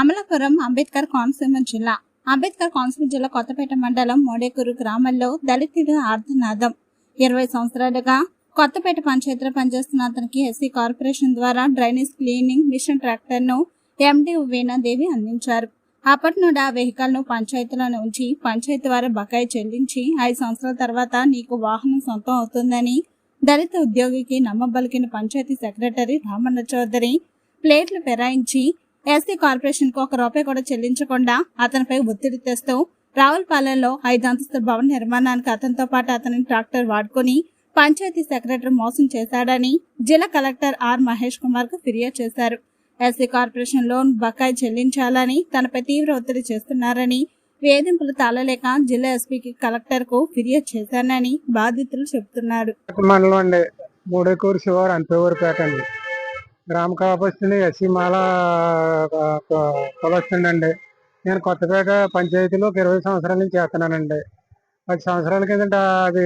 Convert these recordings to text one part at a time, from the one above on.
అమలాపురం అంబేద్కర్ కోనసీమ జిల్లా. అంబేద్కర్ కోనసీమ జిల్లా కొత్తపేట మండలం మోడేకూరు గ్రామంలో దళితుడు ఆర్ధనాథం. ఇరవై సంవత్సరాలుగా కొత్తపేట పంచాయతీలో పనిచేస్తున్న అతనికి ఎస్సీ కార్పొరేషన్ ద్వారా డ్రైనేజ్ క్లీనింగ్ మిషన్ ట్రాక్టర్ను ఎండి వీణాదేవి అందించారు. అప్పటి నుండి ఆ వెహికల్ను పంచాయతీలో ఉంచి పంచాయతీ వారి బకాయి చెల్లించి ఐదు సంవత్సరాల తర్వాత నీకు వాహనం సొంతం అవుతుందని దళిత ఉద్యోగికి నమ్మబలికిన పంచాయతీ సెక్రటరీ రామన్న చౌదరి ప్లేట్లు ఫిరాయించి ఎస్టీ కార్పొరేషన్కు ఒక రూపాయి కూడా చెల్లించకుండా అతనిపై ఒత్తిడి తెస్తూ రావులపాలెంలో ఐదు అంతస్తుల భవన నిర్మాణానికి అతనితో పాటు అతని ట్రాక్టర్ వాడుకొని పంచాయతీ సెక్రటరీ మోసం చేశాడని జిల్లా కలెక్టర్ ఆర్ మహేష్ కుమార్కు ఫిర్యాదు చేశారు. ఎస్సీ కార్పొరేషన్ లోన్ బకాయి చెల్లించాలని తనపై తీవ్ర ఒత్తిడి చేస్తున్నారని వేధింపులు తాళలేక జిల్లా ఎస్పీకి కలెక్టర్కు ఫిర్యాదు చేశానని బాధితులు చెబుతున్నారు. మండలం అండి మూడేకూరు శివారు అండి. గ్రామ కాపస్తుంది ఎస్సీ మాల కలుస్తుంది అండి నేను కొత్తపేట పంచాయతీలో ఒక ఇరవై సంవత్సరాల నుంచి చేస్తున్నానండి. పది సంవత్సరాల కిందట అది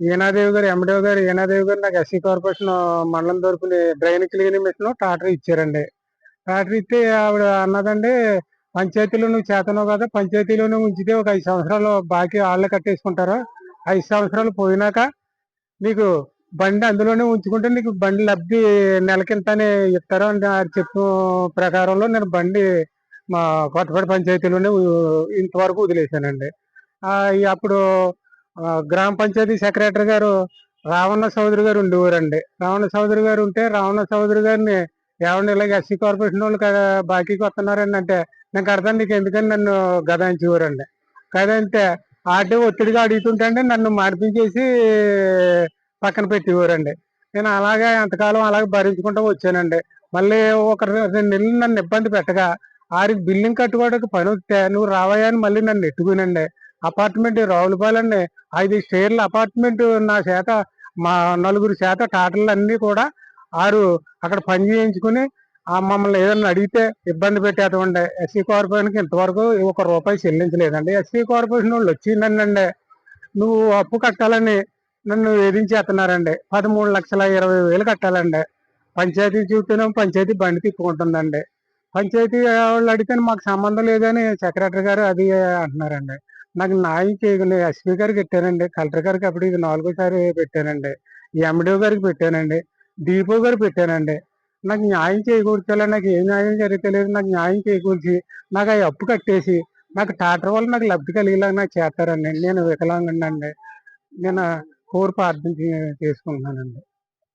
ఈనాదేవి గారు ఎండేవి గారు ఈనాదేవి గారు నాకు ఎస్సీ కార్పొరేషన్ మండలం తరపుని డ్రైన్ క్లీనింగ్ మిషన్ టాటర్ ఇచ్చారండి. టాటర్ ఇస్తే ఆవిడ అన్నదండి పంచాయతీలో నువ్వు చేతనావు కదా పంచాయతీలోనే ఉంచితే ఒక ఐదు సంవత్సరాలు బాకీ వాళ్ళే కట్టేసుకుంటారు? ఐదు సంవత్సరాలు పోయినాక నీకు బండి అందులోనే ఉంచుకుంటే నీకు బండి లబ్ధి నెలకింతనే అని ఇస్తారు అని చెప్పిన ప్రకారంలో నేను బండి మా కొత్తపేట పంచాయతీలోనే ఇంతవరకు వదిలేశానండి. అప్పుడు గ్రామ పంచాయతీ సెక్రటరీ గారు రావణ చౌదరి గారు ఉండేవారండి. రావణ చౌదరి గారు ఉంటే రావణ చౌదరి గారిని ఏమన్నా ఇలాగ ఎస్సీ కార్పొరేషన్ వాళ్ళు బాకీకి వస్తున్నారని అంటే నాకు అర్థం నీకు ఎందుకని నన్ను గదాయించేవారండి. గదాయితే ఆటే ఒత్తిడిగా అడుగుతుంటే అండి నన్ను మార్పించేసి పక్కన పెట్టేవారండి నేను అలాగే ఎంతకాలం అలాగే భరించుకుంటూ వచ్చానండి. మళ్ళీ ఒక రెండు నెలలు నన్ను ఇబ్బంది పెట్టగా ఆరికి బిల్డింగ్ కట్టుకోవడానికి పని వస్తే నువ్వు రావయ్యా అని మళ్ళీ నన్ను ఎట్టుకునండి అపార్ట్మెంట్ రావులపాలండి. ఐదు స్టేర్ల అపార్ట్మెంట్ నా చేత మా నలుగురు చేత టాటర్లు అన్నీ కూడా ఆరు అక్కడ పని చేయించుకుని మమ్మల్ని ఏదన్నా అడిగితే ఇబ్బంది పెట్టేటువంటి ఎస్సీ కార్పొరేషన్కి ఇంతవరకు ఒక రూపాయి చెల్లించలేదండి. ఎస్సీ కార్పొరేషన్ వాళ్ళు వచ్చిందండి నువ్వు అప్పు కట్టాలని నన్ను వేధించేస్తున్నారండి పదమూడు లక్షల ఇరవై వేలు కట్టాలండి. పంచాయతీ చూస్తేనేమో పంచాయతీ బండి తిప్పుకుంటుందండి. పంచాయతీ వాళ్ళు అడిగితే మాకు సంబంధం లేదని సెక్రటరీ గారు అది అంటున్నారండి. నాకు న్యాయం చేయకుండా ఎస్పీ గారికి పెట్టానండి కలెక్టర్ గారికి అప్పుడు ఇది నాలుగోసారి పెట్టానండి. ఎండిఓ గారికి పెట్టానండి. డిపో గారికి పెట్టానండి. నాకు న్యాయం చేకూర్చాలని నాకు ఏ న్యాయం జరగలేదు నాకు న్యాయం చేకూర్చి నాకు ఆ అప్పు కట్టేసి నాకు టాటర్ వల్ల నాకు లబ్ధి కలిగేలాగా నాకు చేస్తారండి. నేను వికలాంగండి నేను కోరిక అర్థం చేసుకుంటున్నానండి.